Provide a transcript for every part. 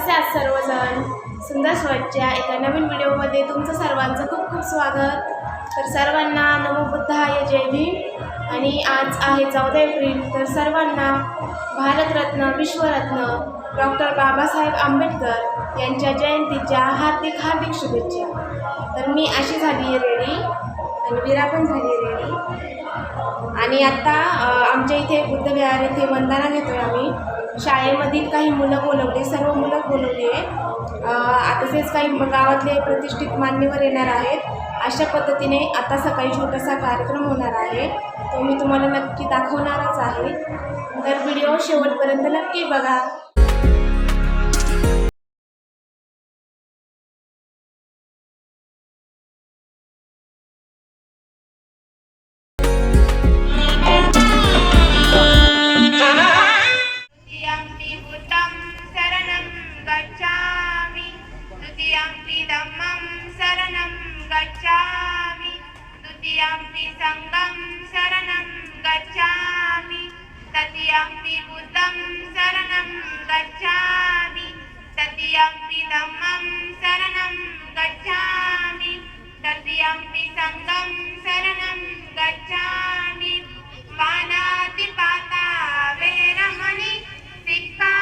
कसे आहात सर्वजण. सुंदर स्वच्छच्या एका नवीन व्हिडिओमध्ये तुमचं सर्वांचं खूप खूप स्वागत. तर सर्वांना नमोबुद्धाय जय भीम. आणि आज आहे चौदा एप्रिल. तर सर्वांना भारतरत्न विश्वरत्न डॉक्टर बाबासाहेब आंबेडकर यांच्या जयंतीच्या हार्दिक हार्दिक शुभेच्छा. तर मी अशी झाली आहे रेडी आणि विरा पण झाली रेडी आणि आत्ता आमच्या इथे बुद्धविहार येथे वंदना आहे आम्ही. शाळेमधील काही मुलं बोलवले सर्व मुलं बोलवली आहे. आताचेच काही गावातले प्रतिष्ठित मान्यवर येणार आहेत. अशा पद्धतीने आता सकाळी छोटासा कार्यक्रम होणार आहे. तो मी तुम्हाला नक्की दाखवणारच आहे. तर व्हिडिओ शेवटपर्यंत नक्की बघा. द्वितीयम्पि सङ्गं शरणं गच्छामि तृतीयम्पि बुद्धं शरणं गच्छामि तृतीयम्पि धम्मं शरणं गच्छामि तृतीयम्पि सङ्गं शरणं गच्छामि पानातिपाता वेरमणि सिक्खापदं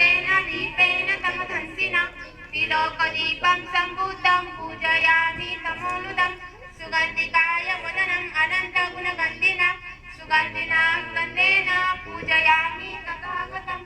భక్తేన దీపేన తమధంసిన త్రిలోక దీపం సంభూతం పూజయామి తమోనుదం సుగంధికాయ వదనం అనంత గుణగంధిన సుగంధినా గంధేన పూజయామి తథాగతం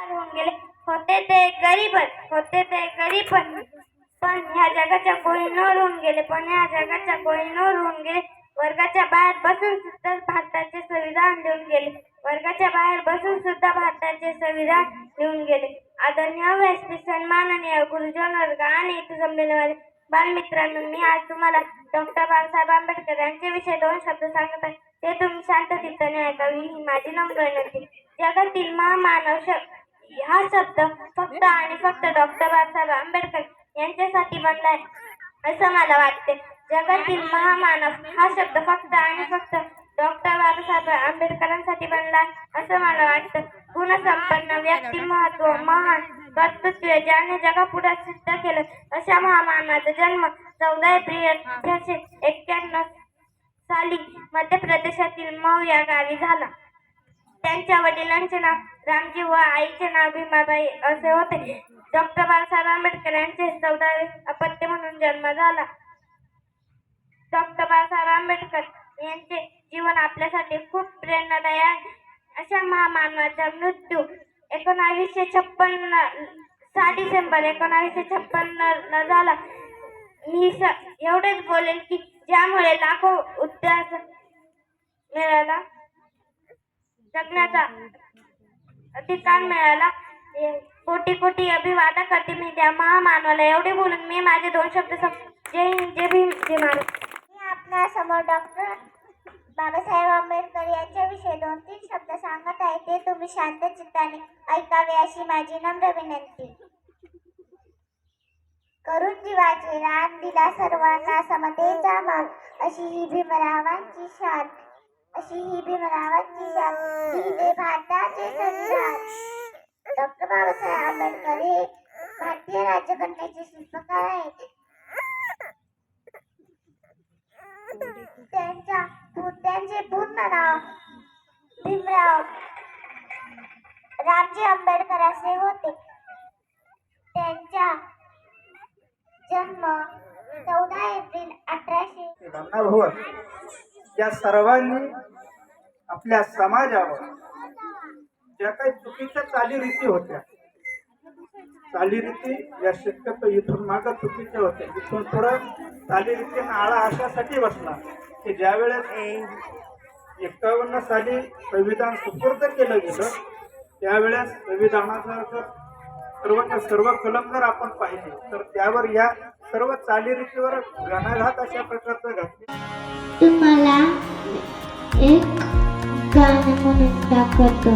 होऊन गेले. होते ते गरीबच होते ते गरीब पण ह्या जगाच्या कोहिनोर होऊन गेले पण ह्या जगाच्या कोहिनोर होऊन गेले. वर्गाच्या बाहेर बसून सुद्धा भारताचे संविधान लिहून गेले. वर्गाच्या बाहेर बसून सुद्धा भारताचे संविधान लिहून गेले. आदरणीय व्यासपीठ सन्माननीय गुरुजन वर्ग आणि संमेलनामध्ये बालमित्रांनो मी आज तुम्हाला डॉक्टर बाबासाहेब आंबेडकर यांच्याविषयी दोन शब्द सांगत आहे. ते तुम्ही शांत चित्ताने ऐकावी ही माझी नम्र विनंती. जगातील महामानव शब्द हा शब्द फक्त आणि फक्त डॉक्टर बाबासाहेब आंबेडकर यांच्यासाठी बनला आहे असं मला वाटते. जगातील महामानव हा शब्द फक्त आणि फक्त डॉक्टर बाबासाहेब आंबेडकरांसाठी बनला आहे असं मला वाटतं. गुणसंपन्न व्यक्तिमत्व महान कर्तृत्व ज्याने जगापुढे सिद्ध केलं अशा महामानवाचा जन्म चौदा एप्रिल अठराशे एक्क्याण्णव साली मध्य प्रदेशातील मऊ या गावी झाला. त्यांच्या वडिलांचे नाव रामजी व आईचे नाव भीमाबाई असे होते. डॉक्टर बाबासाहेब आंबेडकर यांचे चौदावे अपत्य म्हणून जन्म झाला. डॉक्टर बाबासाहेब आंबेडकर यांचे जीवन आपल्यासाठी खूप प्रेरणादायी आहे. अशा महामानवाचा मृत्यू एकोणावीसशे छप्पन्न सहा डिसेंबर एकोणावीसशे छप्पन्न झाला. मी स एवढेच बोलेन की ज्यामुळे लाखो उद्यास मिळाला. जगण्याचा अधिकार मिळाला. कोटी कोटी अभिवादन करते मी त्या महामानवाला एवढे बोलून मी माझे दोन शब्द सम- जय हिंद जय भीम जय महाराज मी आपल्यासमोर डॉक्टर बाबासाहेब आंबेडकर यांच्याविषयी दोन तीन शब्द सांगत आहे. ते तुम्ही शांत चित्ताने ऐकावे अशी माझी नम्र विनंती. करून जीवाचे रान दिला सर्वांना समतेचा मान अशी ही भीमरावांची शान. अशी ही भीमरावांची शान लिहिले भारताचे संविधान डॉक्टर बाबासाहेब आंबेडकर हे भारतीय राज्यघटनेचे शिल्पकार आहेत. त्यांच्या त्यांचे पूर्ण नाव भीमराव रामजी आंबेडकर असे होते. त्यांचा जन्म चौदा एप्रिल अठराशे या सर्वांनी आपल्या समाजावर ज्या काही चुकीच्या चालीरीती होत्या चालीरीती या शक्यतो इथून मागं चुकीच्या होत्या. इथून पुढं चालीरीतीनं आळा अशासाठी बसला की ज्यावेळेस एकावन्न साली संविधान सुपूर्द केलं गेलं त्यावेळेस संविधानाचा जर सर्व सर्व कलम जर आपण पाहिले तर त्यावर या सर्व चालीरीतीवर घणाघात अशा प्रकारचं घातले. तुम्हाला एक गाणं म्हणून दाखवतो.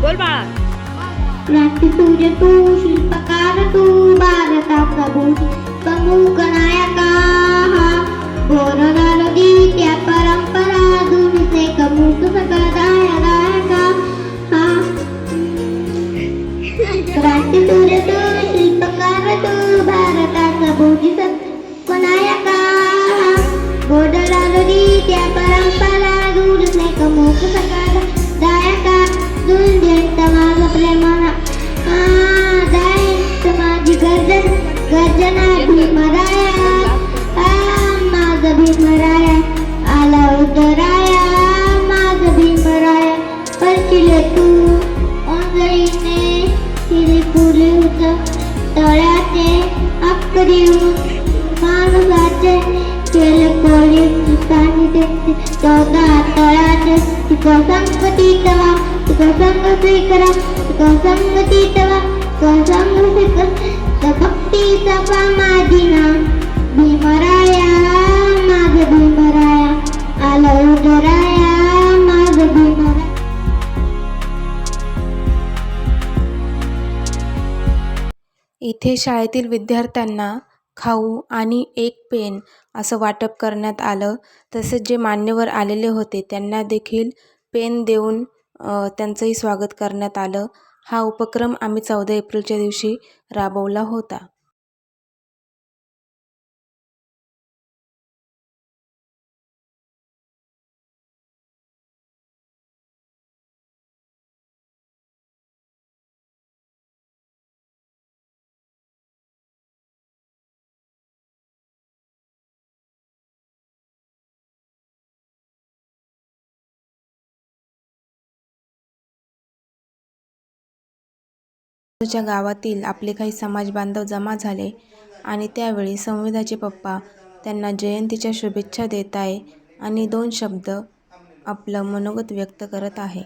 बोल बाळा. क्रांती सूर्य तू शिल्पकार तू भारताचा भूत प्रमुख नायका परंपरा दुनिसे हा. क्रांती तू भारताचा भूत नायका हा गोरला नदी त्या परंपरा दुनिसे कमुक सकल दायका दुर्जंत प्रेमाना माझी गर्जन गर्जना संग स्वीकरा स्वसंग संगती स्वसंग तुका संग स्वीकर भक्तीचा भीमराया माग भीमराया आला उदराया माझ भीमराया. इथे शाळेतील विद्यार्थ्यांना खाऊ आणि एक पेन असं वाटप करण्यात आलं. तसेच जे मान्यवर आलेले होते त्यांना देखील पेन देऊन त्यांचंही स्वागत करण्यात आलं. हा उपक्रम आम्ही चौदा एप्रिलच्या दिवशी राबवला होता. च्या गावातील आपले काही समाज बांधव जमा झाले आणि त्यावेळी संविधाचे पप्पा त्यांना जयंतीच्या शुभेच्छा देत आहे आणि दोन शब्द आपलं मनोगत व्यक्त करत आहे.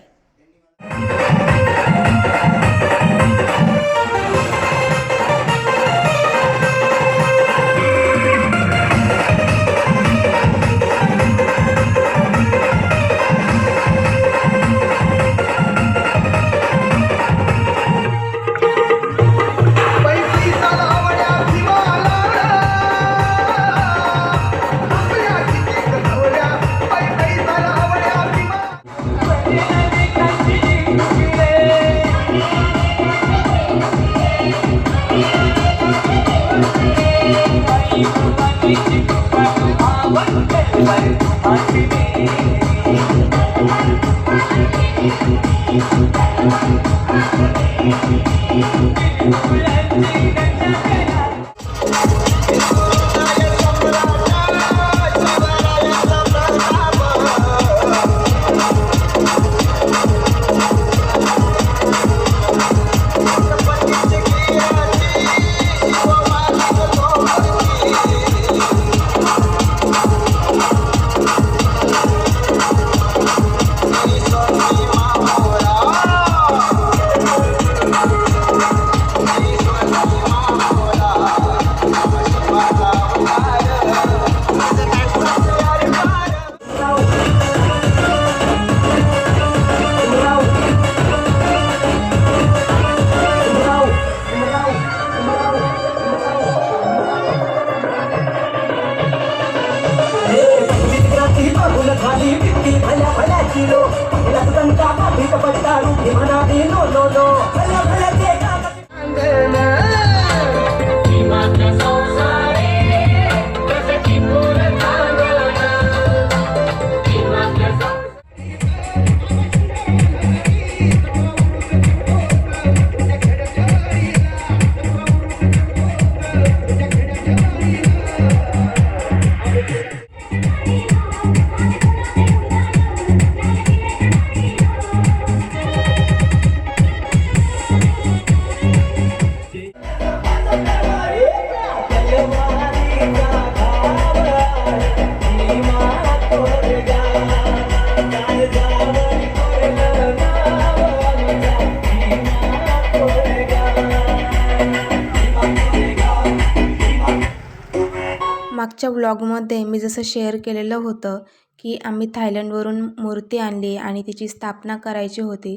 ब्लॉगमध्ये मी जसं शेअर केलेलं होतं की आम्ही थायलंडवरून मूर्ती आणली आणि तिची स्थापना करायची होती.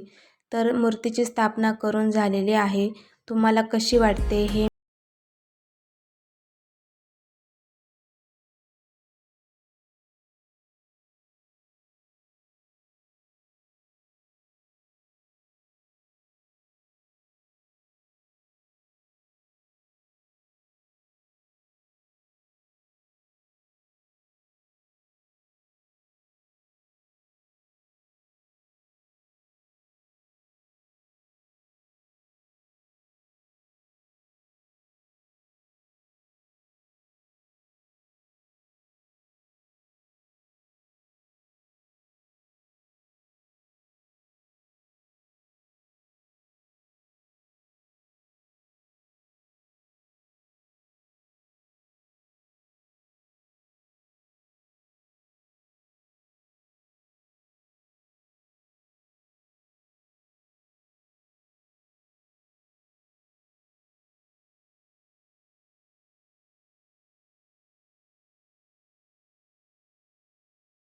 तर मूर्तीची स्थापना करून झालेली आहे. तुम्हाला कशी वाटते हे